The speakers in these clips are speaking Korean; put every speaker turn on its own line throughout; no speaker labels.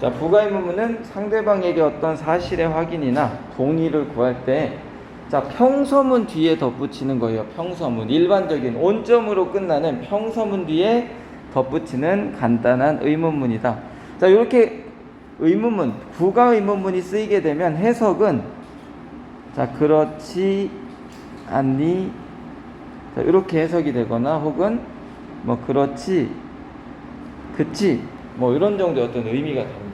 자, 부가의 문문은 상대방에게 어떤 사실의 확인이나 동의를 구할 때 자, 평서문 뒤에 덧붙이는 거예요. 평서문. 일반적인 온점으로 끝나는 평서문 뒤에 덧붙이는 간단한 의문문이다. 자, 이렇게 의문문, 부가 의문문이 쓰이게 되면 해석은 자, 그렇지 않니? 자, 이렇게 해석이 되거나 혹은 뭐 그렇지 그치 뭐 이런 정도의 어떤 의미가 됩니다.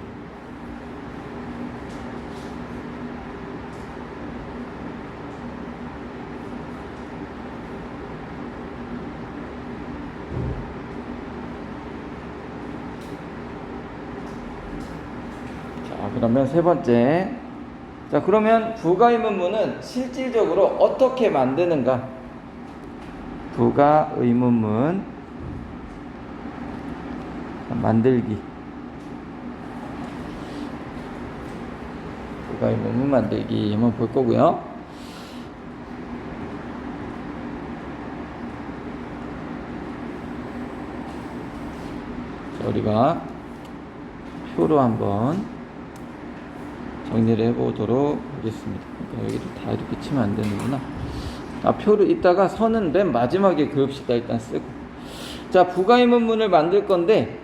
자, 그러면 세 번째. 자, 그러면 부가의문문은 실질적으로 어떻게 만드는가? 부가의문문 자, 만들기. 부가의문문 만들기 한번 볼 거고요. 자, 우리가 표로 한번 정리를 해보도록 하겠습니다. 그러니까 여기도 다 이렇게 치면 안 되는구나. 아, 표를 이따가 선은 맨 마지막에 그읍시다 일단 쓰고. 자, 부가의문문을 만들 건데,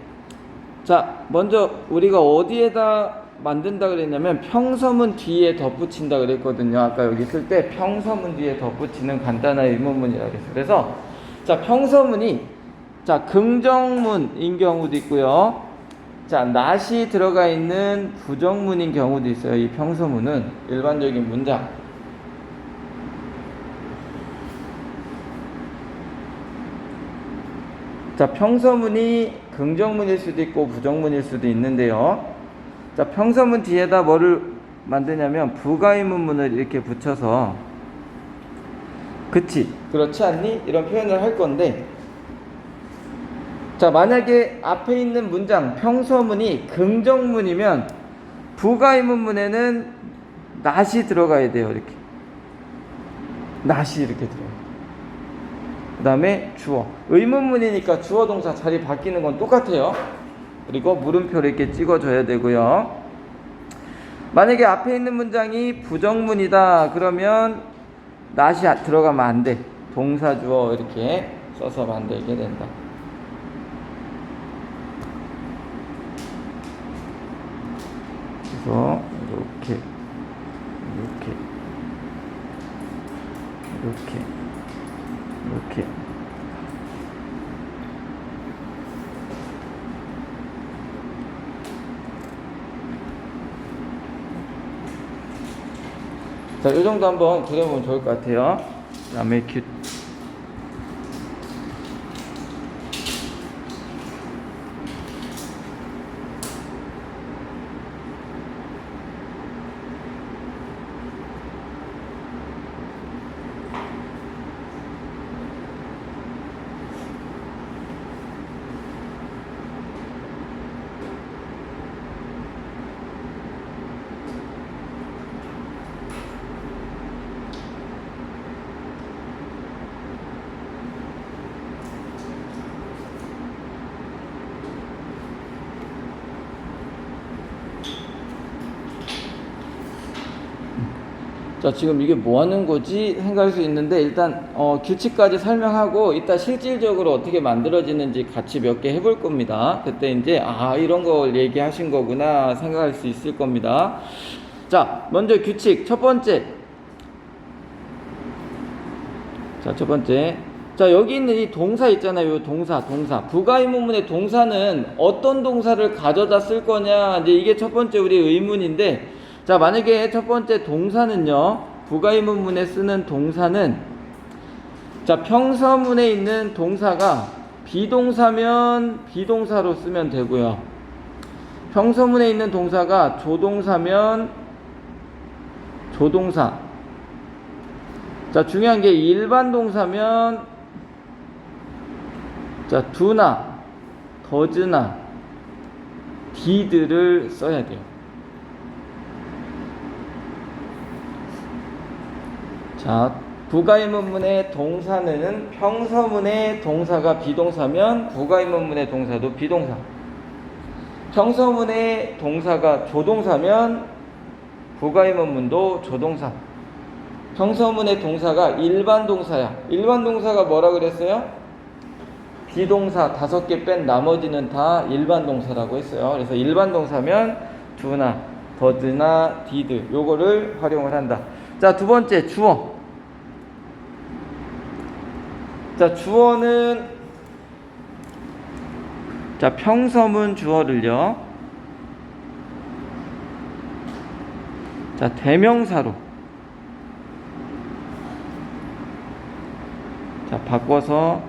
자, 먼저 우리가 어디에다 만든다 그랬냐면 평서문 뒤에 덧붙인다 그랬거든요. 아까 여기 쓸 때 평서문 뒤에 덧붙이는 간단한 의문문이라고 했어요. 그래서 자, 평서문이 자, 긍정문인 경우도 있고요. 자, 낫이 들어가 있는 부정문인 경우도 있어요. 이 평서문은 일반적인 문장. 자, 평서문이 긍정문일 수도 있고 부정문일 수도 있는데요. 자, 평서문 뒤에다 뭐를 만드냐면 부가의문문을 이렇게 붙여서 그치, 그렇지 않니? 이런 표현을 할 건데 자, 만약에 앞에 있는 문장 평서문이 긍정문이면 부가의문문에는 낫이 들어가야 돼요. 이렇게. 낫이 이렇게 들어가요. 그 다음에 주어. 의문문이니까 주어 동사 자리 바뀌는 건 똑같아요. 그리고 물음표를 이렇게 찍어줘야 되고요. 만약에 앞에 있는 문장이 부정문이다. 그러면 낫이 들어가면 안 돼. 동사 주어 이렇게 써서 만들게 된다. 그래서 이렇게 이렇게 이렇게 이렇게 자, 이 정도 한번 그려보면 좋을 것 같아요. 그 다음에 규, 자, 지금 이게 뭐 하는 거지 생각할 수 있는데 일단 어, 규칙까지 설명하고 이따 실질적으로 어떻게 만들어지는지 같이 몇 개 해볼 겁니다. 그때 이제 아 이런 걸 얘기하신 거구나 생각할 수 있을 겁니다. 자, 먼저 규칙 첫 번째. 자, 첫 번째. 자, 여기 있는 이 동사 있잖아요. 이 동사, 동사. 부가의문문의 동사는 어떤 동사를 가져다 쓸 거냐. 이제 이게 첫 번째 우리 의문인데 자, 만약에 첫 번째 동사는요, 부가의문문에 쓰는 동사는, 자, 평서문에 있는 동사가 비동사면 비동사로 쓰면 되고요. 평서문에 있는 동사가 조동사면 조동사. 자, 중요한 게 일반 동사면, 자, 두나, 더즈나, 디드를 써야 돼요. 자, 부가의문문의 동사는 평서문의 동사가 비동사면 부가의문문의 동사도 비동사. 평서문의 동사가 조동사면 부가의문문도 조동사. 평서문의 동사가 일반 동사야. 일반 동사가 뭐라 그랬어요? 비동사 다섯 개 뺀 나머지는 다 일반 동사라고 했어요. 그래서 일반 동사면 do나 더드나 did 요거를 활용을 한다. 자, 두 번째 주어. 자, 주어는 자, 평서문 주어를요. 자, 대명사로 자, 바꿔서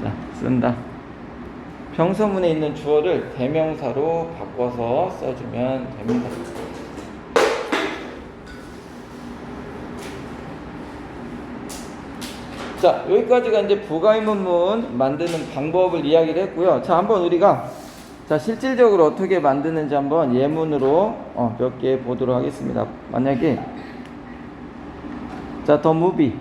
자, 쓴다. 평서문에 있는 주어를 대명사로 바꿔서 써주면 됩니다. 자, 여기까지가 이제 부가의문문 만드는 방법을 이야기를 했고요. 자, 한번 우리가 자, 실질적으로 어떻게 만드는지 한번 예문으로 어, 몇 개 보도록 하겠습니다. 만약에 자, 더 무비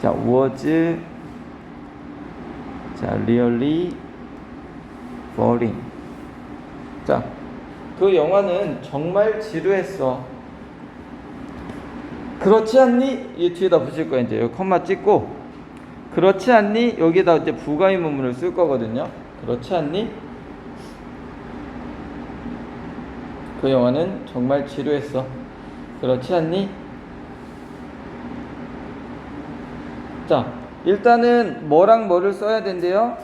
자, was 자, really boring. 자, 그 영화는 정말 지루했어. 그렇지 않니? 이 뒤에다 붙일 거야 이제 여기 컴마 찍고 그렇지 않니? 여기다 이제 부가의문문을 쓸 거거든요. 그렇지 않니? 그 영화는 정말 지루했어. 그렇지 않니? 자, 일단은 뭐랑 뭐를 써야 된대요?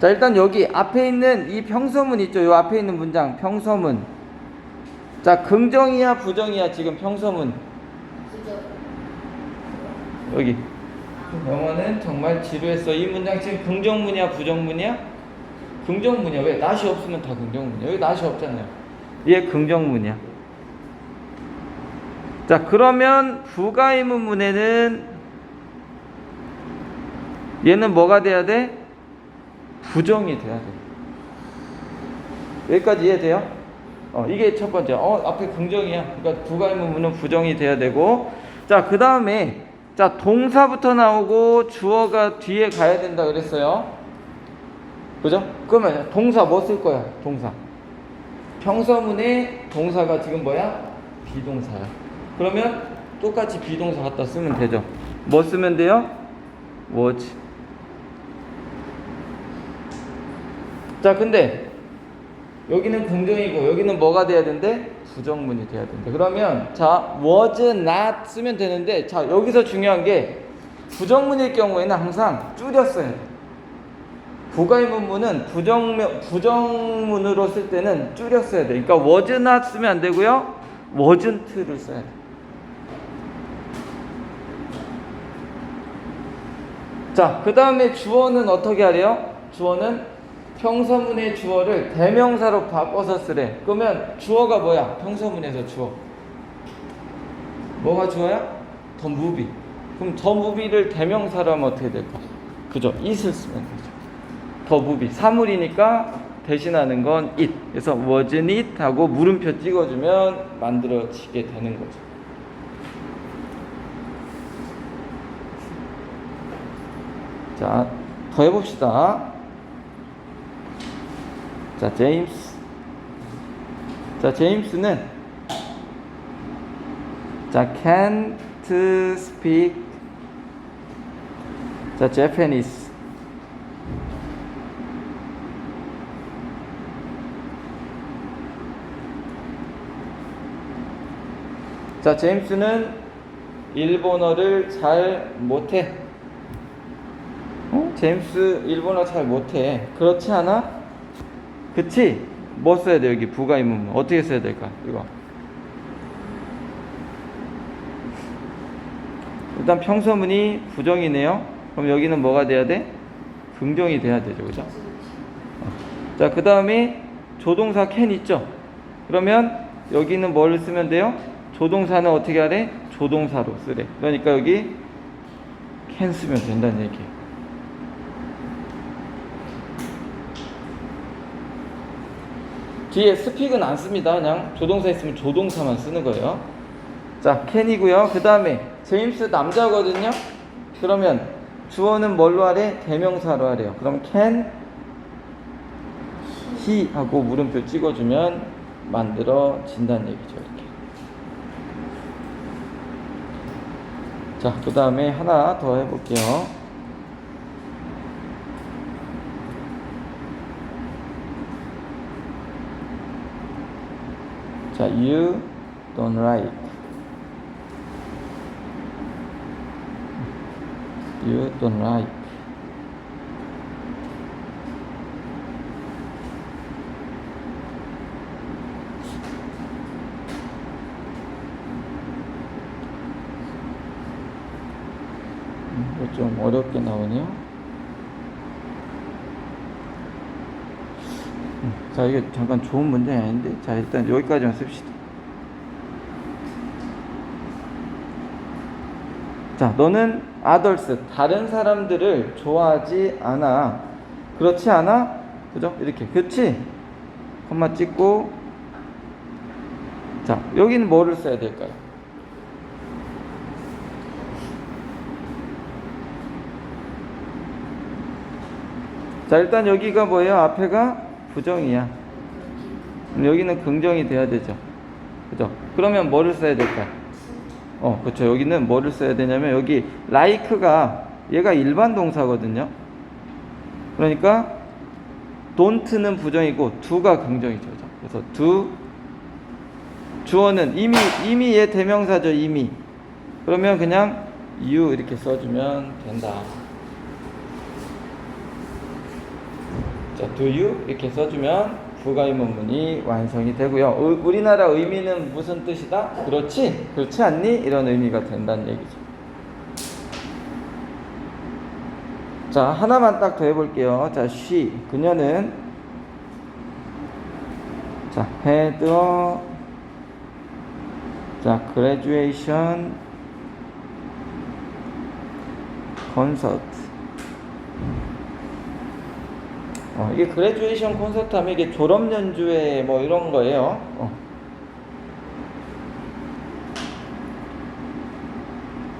자, 일단 여기 앞에 있는 이 평서문 있죠? 요 앞에 있는 문장, 평서문. 자, 긍정이야, 부정이야, 지금 평서문. 여기. 영화는 정말 지루했어. 이 문장 지금 긍정문이야, 부정문이야? 긍정문이야. 왜? 낫이 없으면 다 긍정문이야. 여기 낫이 없잖아요. 얘 긍정문이야. 자, 그러면 부가의문문에는 얘는 뭐가 돼야 돼? 부정이 돼야 돼. 여기까지 이해돼요? 어, 이게 첫 번째. 어, 앞에 긍정이야. 그러니까 부가의문문은 부정이 돼야 되고. 자, 그 다음에, 자, 동사부터 나오고 주어가 뒤에 가야 된다 그랬어요. 그죠? 그러면 동사 뭐 쓸 거야? 동사. 평서문에 동사가 지금 뭐야? 비동사야. 그러면 똑같이 비동사 갖다 쓰면 되죠. 뭐 쓰면 돼요? was. 자, 근데 여기는 긍정이고 여기는 뭐가 돼야 된대? 부정문이 돼야 된대. 그러면 자, was not 쓰면 되는데 자, 여기서 중요한 게 부정문일 경우에는 항상 줄였어야 돼. 부가의문문은 부정 부정문으로 쓸 때는 줄였어야 돼. 그러니까 was not 쓰면 안 되고요. wasn't를 써야 돼. 자, 그 다음에 주어는 어떻게 하래요? 주어는 평서문의 주어를 대명사로 바꿔서 쓰래. 그러면 주어가 뭐야? 평서문에서 주어. 뭐가 주어야? 더 무비. 그럼 더 무비를 대명사로 하면 어떻게 될까? 그죠? it을 쓰면 되죠. 더 무비. 사물이니까 대신하는 건 it. 그래서 wasn't it 하고 물음표 찍어주면 만들어지게 되는 거죠. 자, 더 해봅시다. 자, 제임스. 자, 제임스는 자, can't speak 자, Japanese. 자, 제임스는 일본어를 잘 못해. 어? 제임스 일본어 잘 못해. 그렇지 않아? 그치? 뭐 써야 돼 여기 부가 의문문 어떻게 써야 될까 이거 일단 평서문이 부정이네요 그럼 여기는 뭐가 돼야 돼? 긍정이 돼야 되죠 그죠? 자그 다음에 조동사 can 있죠? 그러면 여기는 뭘 쓰면 돼요? 조동사는 어떻게 하래? 조동사로 쓰래 그러니까 여기 can 쓰면 된다는 얘기예요 뒤에 스픽은 안 씁니다. 그냥 조동사 있으면 조동사만 쓰는 거예요. 자, 캔이고요. 그 다음에 제임스 남자거든요. 그러면 주어는 뭘로 하래? 대명사로 하래요. 그럼 can, he 하고 물음표 찍어주면 만들어진다는 얘기죠. 이렇게. 자, 그 다음에 하나 더 해볼게요. 자, you don't like. You don't like. 음, 이거 좀 어렵게 나오네요. 자, 이게 잠깐 좋은 문제는 아닌데, 자, 일단 여기까지만 씁시다. 자, 너는 others, 다른 사람들을 좋아하지 않아. 그렇지 않아? 그죠? 이렇게. 그렇지? 콤마 찍고. 자, 여기는 뭐를 써야 될까요? 자, 일단 여기가 뭐예요? 앞에가 부정이야. 여기는 긍정이 돼야 되죠. 그죠? 그러면 뭐를 써야 될까요? 어, 그렇죠. 여기는 뭐를 써야 되냐면 여기 like가 얘가 일반 동사거든요. 그러니까 don't는 부정이고 do가 긍정이죠. 그래서 do 주어는 이미 이미 얘 대명사죠. 이미. 그러면 그냥 you 이렇게 써주면 된다. 자, do you 이렇게 써주면 부가의 문문이 완성이 되고요. 의- 우리나라 의미는 무슨 뜻이다? 그렇지? 그렇지 않니? 이런 의미가 된다는 얘기죠. 자, 하나만 딱 더 해볼게요. 자, she. 그녀는 자, had a 자, graduation concert. 어, 이게 그레듀에이션 콘서트 하면 이게 졸업 연주회 뭐 이런 거예요. 어.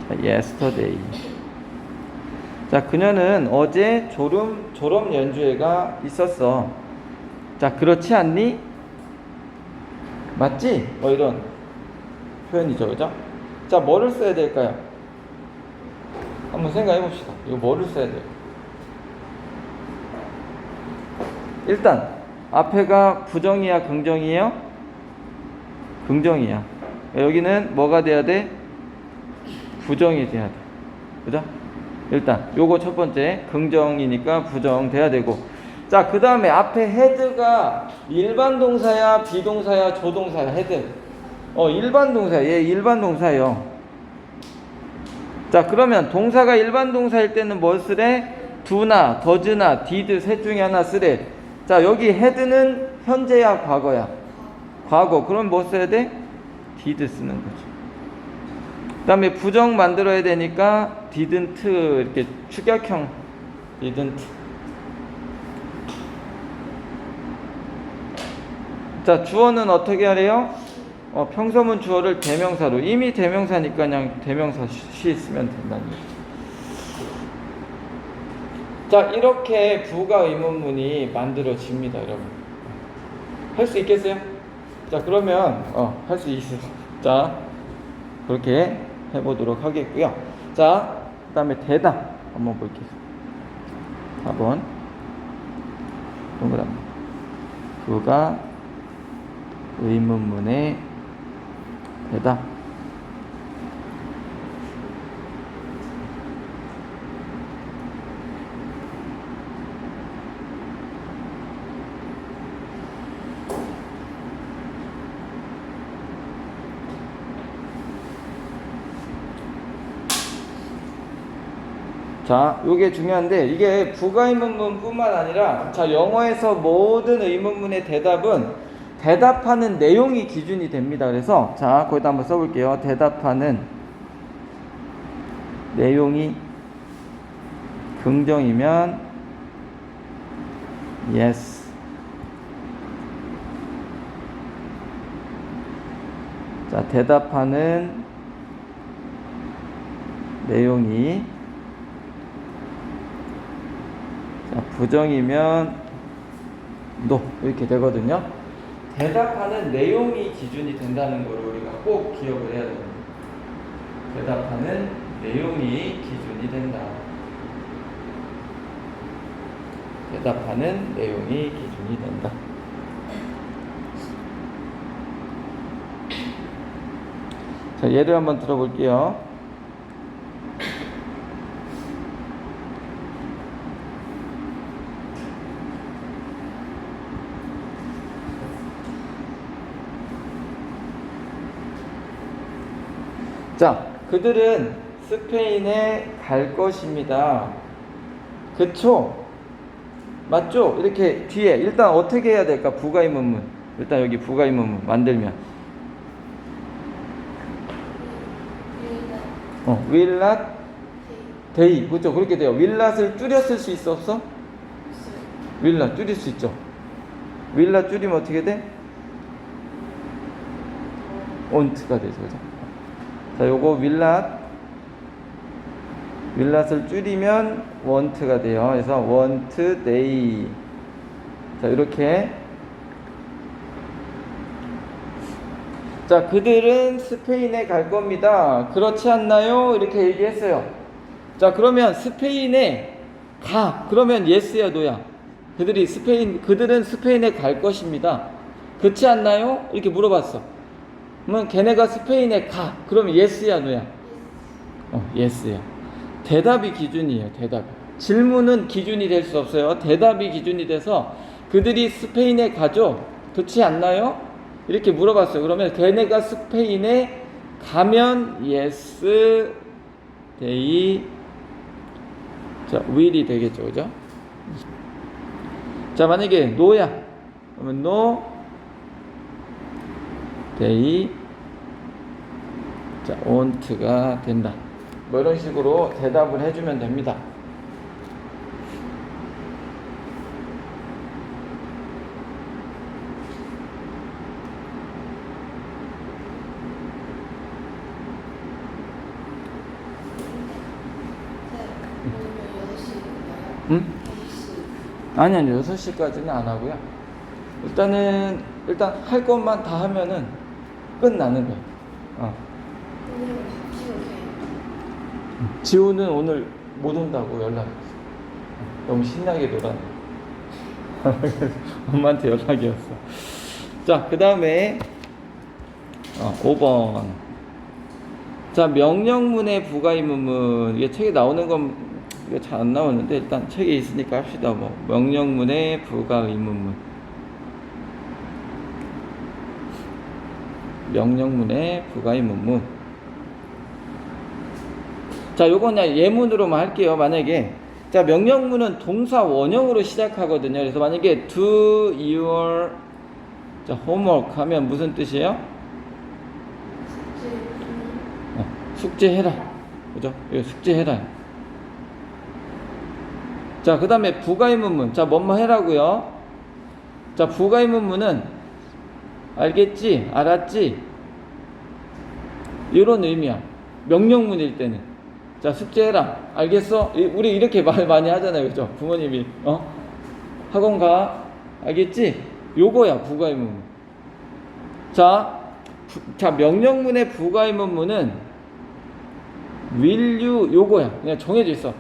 자, yesterday. 자, 그녀는 어제 졸업, 졸업 연주회가 있었어. 자, 그렇지 않니? 맞지? 뭐 이런 표현이죠, 그죠? 자, 뭐를 써야 될까요? 한번 생각해 봅시다. 이거 뭐를 써야 돼요? 일단 앞에가 부정이야 긍정이에요? 긍정이야. 여기는 뭐가 돼야 돼? 부정이 돼야 돼. 그죠? 일단 요거 첫 번째 긍정이니까 부정 돼야 되고 자 그 다음에 앞에 헤드가 일반 동사야 비동사야 조동사야 헤드 어 일반 동사 얘 일반 동사예요 자 그러면 동사가 일반 동사일 때는 뭘 쓰래? do나 does나 did 셋 중에 하나 쓰래 자 여기 헤드는 현재야 과거야? 과거. 그럼 뭐 써야 돼? did 쓰는 거죠 그 다음에 부정 만들어야 되니까 didn't 이렇게 축약형 didn't. 자 주어는 어떻게 하래요? 어, 평소문 주어를 대명사로. 이미 대명사니까 그냥 대명사 시 쓰면 된다는 얘기죠 자 이렇게 부가 의문문이 만들어집니다 여러분. 할 수 있겠어요? 자 그러면 어, 할 수 있어. 자 그렇게 해보도록 하겠고요. 자 그 다음에 대답 한번 볼게요. 4번 동그라미. 부가 의문문의 대답 자, 요게 중요한데 이게 부가 의문문뿐만 아니라 자, 영어에서 모든 의문문의 대답은 대답하는 내용이 기준이 됩니다. 그래서 자, 거기다 한번 써 볼게요. 대답하는 내용이 긍정이면 yes. 자, 대답하는 내용이 자, 부정이면 no 이렇게 되거든요. 대답하는 내용이 기준이 된다는 걸 우리가 꼭 기억을 해야 됩니다. 대답하는 내용이 기준이 된다. 대답하는 내용이 기준이 된다. 자, 예를 한번 들어볼게요. 자, 그들은 스페인에 갈 것입니다. 그쵸? 맞죠? 이렇게 뒤에 일단 어떻게 해야 될까? 부가의문문. 일단 여기 부가의문문 만들면 어, will not day. 그렇죠? 그렇게 돼요. will not을 줄여 쓸 수 있어 없어? will not 줄일 수 있죠. will not 줄이면 어떻게 돼? won't가 되죠. 그죠? 자, 요거 will not을 줄이면 want가 돼요. 그래서 want they. 자, 이렇게 자, 그들은 스페인에 갈 겁니다. 그렇지 않나요? 이렇게 얘기했어요. 자, 그러면 스페인에 가. 그러면 예스야, 노야. 그들이 스페인, 그들은 스페인에 갈 것입니다. 그렇지 않나요? 이렇게 물어봤어. 그러면 걔네가 스페인에 가. 그러면 예스야, 노야. 어, 예스야. 대답이 기준이에요, 대답. 질문은 기준이 될 수 없어요. 대답이 기준이 돼서 그들이 스페인에 가죠? 그렇지 않나요? 이렇게 물어봤어요. 그러면 걔네가 스페인에 가면 yes, they, 자 will이 되겠죠, 그죠? 자 만약에 no야, 그러면 no, they, 자 won't가 된다. 뭐 이런 식으로 대답을 해주면 됩니다. 응? 아니 아니 6시까지는 안 하고요. 일단은 일단 할 것만 다 하면은 끝나는 거예요. 어. 지우는 오늘 못 온다고 연락했어. 너무 신나게 놀았네. 엄마한테 연락이 왔어. 자, 그 다음에 어, 5번. 자, 명령문의 부가의문문. 이게 책에 나오는 건 잘 안 나오는데 일단 책에 있으니까 합시다. 뭐 명령문의 부가의문문. 명령문의 부가의문문. 자, 요건 그냥 예문으로만 할게요. 만약에 자, 명령문은 동사 원형으로 시작하거든요. 그래서 만약에 do your 자, homework 하면 무슨 뜻이에요? 어, 숙제해라. 그죠? 이거 숙제해라. 자, 그 다음에 부가의문문. 자, 뭐뭐 해라고요? 자, 부가의문문은 알겠지? 알았지? 이런 의미야. 명령문일 때는. 자, 숙제해라. 알겠어? 이- 우리 이렇게 말 많이 하잖아요. 그죠? 부모님이, 어? 학원 가. 알겠지? 요거야, 부가의문문. 자, 부- 자, 명령문의 부가의문문은 will you 요거야. 그냥 정해져 있어.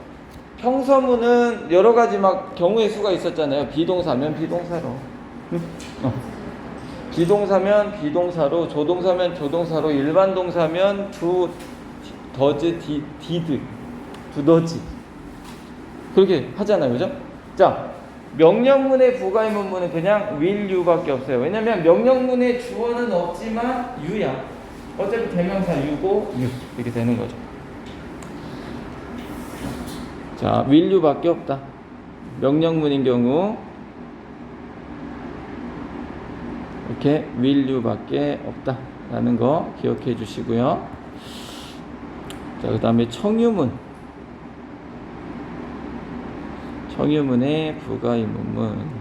평서문은 여러 가지 막 경우의 수가 있었잖아요. 비동사면 비동사로. 응? 어. 비동사면 비동사로, 조동사면 조동사로, 일반 동사면 두 더즈 디, 디드 두더지. 그렇게 하잖아요 그죠? 자 명령문의 부가의문문은 그냥 will you밖에 없어요. 왜냐면 명령문의 주어는 없지만 you야. 어차피 대명사 you고 you. 이렇게 되는 거죠. 자 will you밖에 없다. 명령문인 경우 이렇게 will you밖에 없다 라는 거 기억해 주시고요 자, 그 다음에 청유문. 청유문의 부가의문문.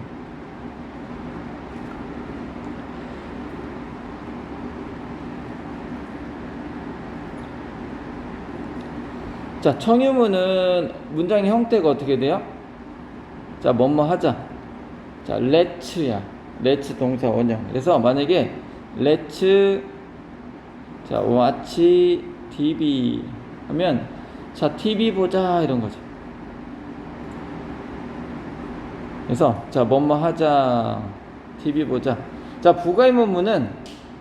자, 청유문은 문장의 형태가 어떻게 돼요? 자, 뭐뭐 하자. 자, let's야. let's 동사 원형. 그래서 만약에 let's 자, watch TV 하면 자, TV 보자 이런 거죠. 그래서 자, 뭐뭐 하자. TV 보자. 자, 부가의 문문은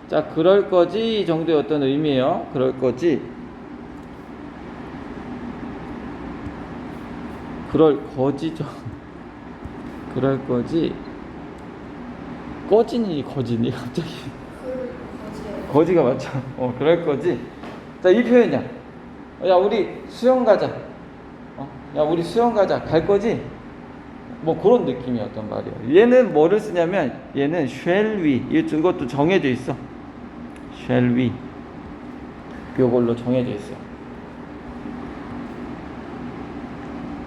자, 그럴 거지 정도의 어떤 의미예요. 그럴 거지. 그럴 거지죠. 그럴 거지. 꺼지니 거지니 갑자기. 거지가 맞죠. 어, 그럴 거지. 자, 이 표현이야. 야, 우리 수영 가자. 어? 야, 우리 수영 가자. 갈 거지? 뭐 그런 느낌이었단 말이에요. 얘는 뭐를 쓰냐면 얘는 shall we 이것도 정해져 있어. shall we 요걸로 정해져 있어요.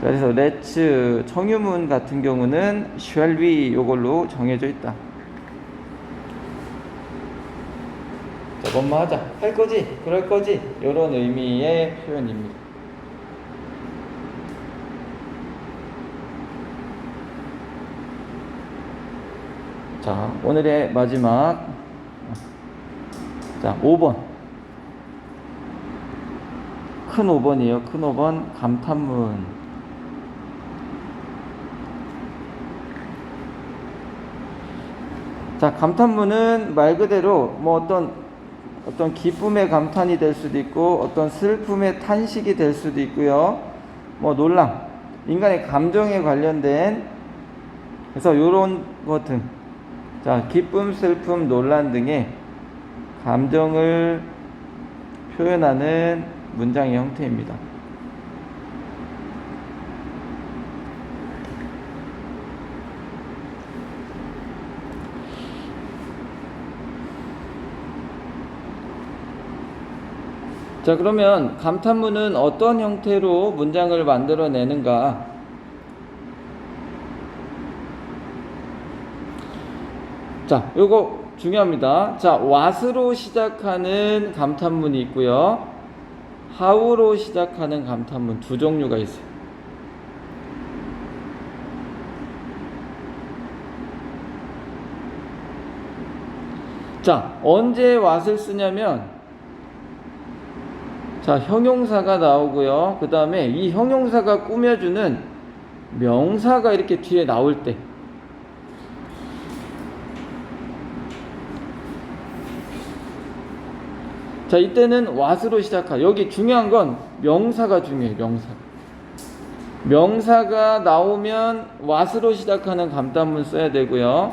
그래서 let's 청유문 같은 경우는 shall we 요걸로 정해져 있다. 자, 뭔뭐 하자. 할 거지? 그럴 거지? 이런 의미의 표현입니다. 자, 오늘의 마지막. 자, 5번. 큰 5번이에요. 큰 5번. 감탄문. 자, 감탄문은 말 그대로 뭐 어떤 어떤 기쁨의 감탄이 될 수도 있고 어떤 슬픔의 탄식이 될 수도 있고요. 뭐 놀람, 인간의 감정에 관련된 그래서 요런 것 등. 자, 기쁨, 슬픔, 논란 등의 감정을 표현하는 문장의 형태입니다. 자, 그러면 감탄문은 어떤 형태로 문장을 만들어내는가? 자, 요거 중요합니다. 자, what으로 시작하는 감탄문이 있고요. how로 시작하는 감탄문 두 종류가 있어요. 자, 언제 what을 쓰냐면 자, 형용사가 나오고요. 그 다음에 이 형용사가 꾸며주는 명사가 이렇게 뒤에 나올 때. 자, 이때는 what으로 시작하. 여기 중요한 건 명사가 중요해요. 명사. 명사가 나오면 what으로 시작하는 감탄문 써야 되고요.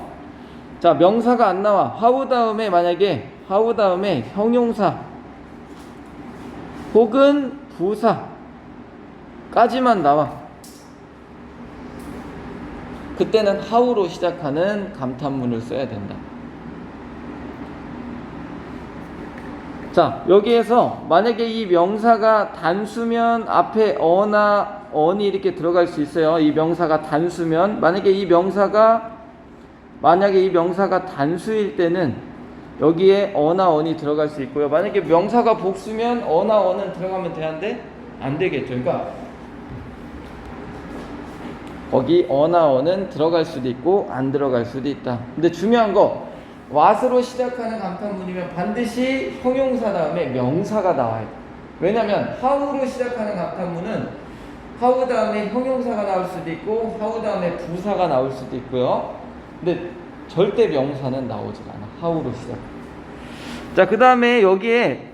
자, 명사가 안 나와. how 다음에 만약에 how 다음에 형용사 혹은 부사까지만 나와. 그때는 how로 시작하는 감탄문을 써야 된다. 자, 여기에서 만약에 이 명사가 단수면 앞에 어나 언이 이렇게 들어갈 수 있어요. 이 명사가 단수면 만약에 이 명사가 만약에 이 명사가 단수일 때는 여기에 어나 언이 들어갈 수 있고요. 만약에 명사가 복수면 어나 언은 들어가면 되는데 안 되겠죠. 그러니까 거기 어나 언은 들어갈 수도 있고 안 들어갈 수도 있다. 근데 중요한 거 what으로 시작하는 감탄문이면 반드시 형용사 다음에 명사가 나와야 돼. 왜냐면 how로 시작하는 감탄문은 how 다음에 형용사가 나올 수도 있고 how 다음에 부사가 나올 수도 있고요. 근데 절대 명사는 나오질 않아. how로 시작. 자, 그 다음에 여기에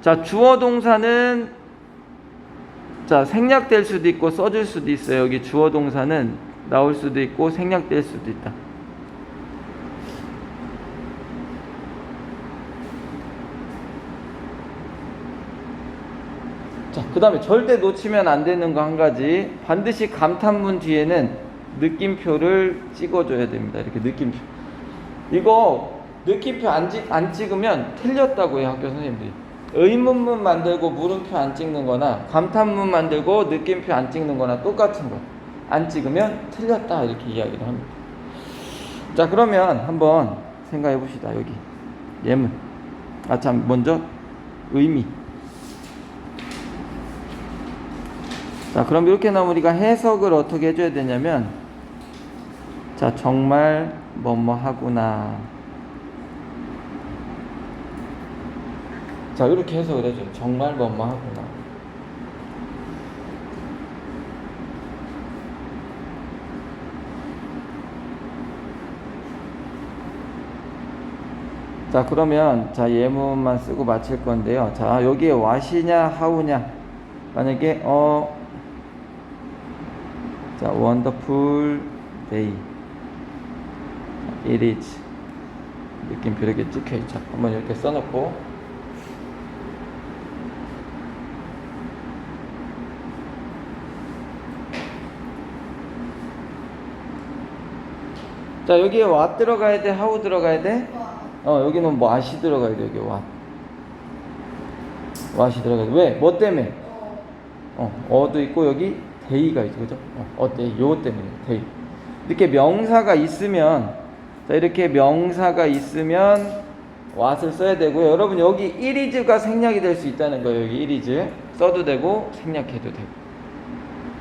자 주어 동사는 자 생략될 수도 있고 써줄 수도 있어요. 여기 주어 동사는 나올 수도 있고 생략될 수도 있다. 자, 그 다음에 절대 놓치면 안 되는 거 한 가지. 반드시 감탄문 뒤에는 느낌표를 찍어줘야 됩니다. 이렇게 느낌표. 이거 느낌표 안, 찍, 안 찍으면 틀렸다고 해요, 학교 선생님들이. 의문문 만들고 물음표 안 찍는 거나 감탄문 만들고 느낌표 안 찍는 거나 똑같은 거. 안 찍으면 틀렸다. 이렇게 이야기를 합니다. 자, 그러면 한번 생각해 봅시다. 여기. 예문. 아, 참, 먼저 의미. 자, 그럼 이렇게 나오면 우리가 해석을 어떻게 해줘야 되냐면, 자, 정말 뭐뭐 하구나. 자, 이렇게 해석을 해줘요. 정말 뭐뭐 하구나. 자, 그러면, 자, 예문만 쓰고 마칠 건데요. 자, 여기에 와시냐, 하우냐. 만약에, 어, 자, wonderful day. It is. 느낌표 이렇게 찍혀 있죠. 한번 이렇게 써놓고. 자, 여기에 what 들어가야 돼? how 들어가야 돼? 어, 여기는 뭐 아시 들어가야 돼, 여기 what. what이 들어가야 돼. 왜? 뭐 때문에? 어, 어도 있고 여기 데이가 있죠, 그죠? 어, 어 데이, 요 때문에 데이. 이렇게 명사가 있으면, 자 이렇게 명사가 있으면 what을 써야 되고요. 여러분 여기 이리즈가 생략이 될 수 있다는 거예요. 여기 이리즈 써도 되고 생략해도 되고.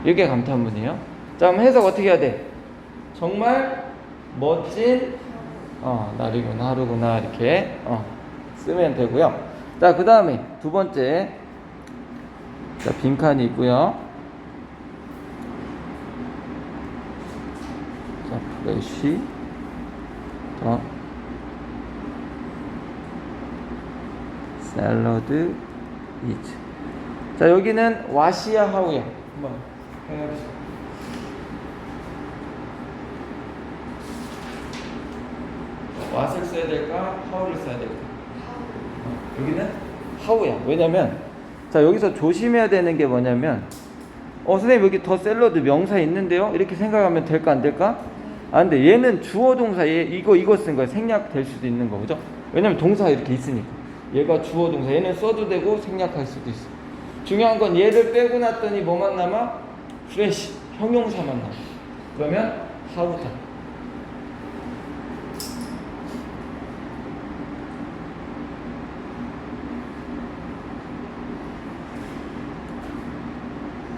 이게 감탄문이에요. 자, 그럼 해석 어떻게 해야 돼? 정말 멋진 어, 날이구나 하루구나 이렇게 어, 쓰면 되고요. 자, 그 다음에 두 번째 자, 빈칸이 있고요. 자, 플래시. 더. 샐러드 이즈. 자, 여기는 와시야 하우야. 한번 해봅시다. 왓을 써야 될까? 하우를 써야 될까? 어, 여기는 하우야. 왜냐면 자 여기서 조심해야 되는 게 뭐냐면 어 선생님 여기 더 샐러드 명사 있는데요? 이렇게 생각하면 될까 안 될까? 아 근데 얘는 주어 동사 얘 이거 이거 쓴 거야 생략될 수도 있는 거 그죠? 왜냐면 동사가 이렇게 있으니까 얘가 주어 동사 얘는 써도 되고 생략할 수도 있어 중요한 건 얘를 빼고 났더니 뭐만 남아? 프레시 형용사만 남아 그러면 하우다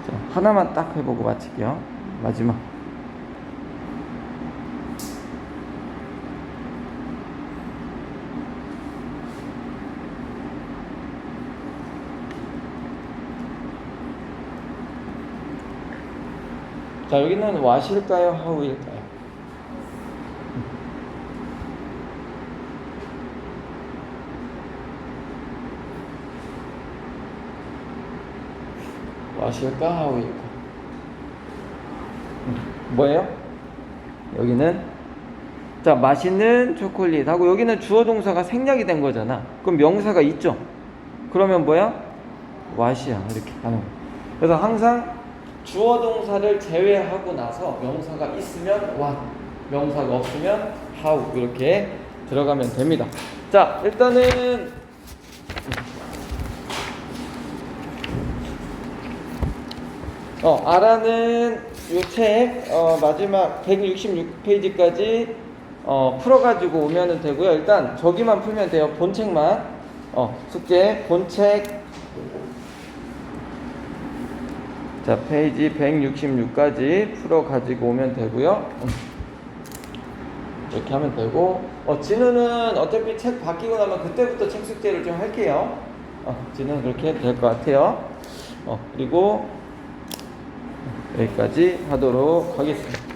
자, 하나만 딱 해보고 마칠게요. 마지막. 자, 여기는 와실까요? 하우일까요? 와실까? 하우일까? 뭐예요? 여기는 자 맛있는 초콜릿 하고 여기는 주어 동사가 생략이 된 거잖아. 그럼 명사가 있죠. 그러면 뭐야? 왓이야 이렇게 가는 거. 그래서 항상 주어 동사를 제외하고 나서 명사가 있으면 what, 명사가 없으면 how 이렇게 들어가면 됩니다. 자 일단은 어, 아라는 이책 어, 마지막 166페이지까지 어, 풀어가지고 오면 되고요. 일단 저기만 풀면 돼요. 본책만 어, 숙제 본책 자 페이지 166까지 풀어 가지고 오면 되고요. 음. 이렇게 하면 되고 어, 진우는 어차피 책 바뀌고 나면 그때부터 책 숙제를 좀 할게요. 어, 진우는 그렇게 해도 될 것 같아요. 어, 그리고 여기까지 하도록 하겠습니다.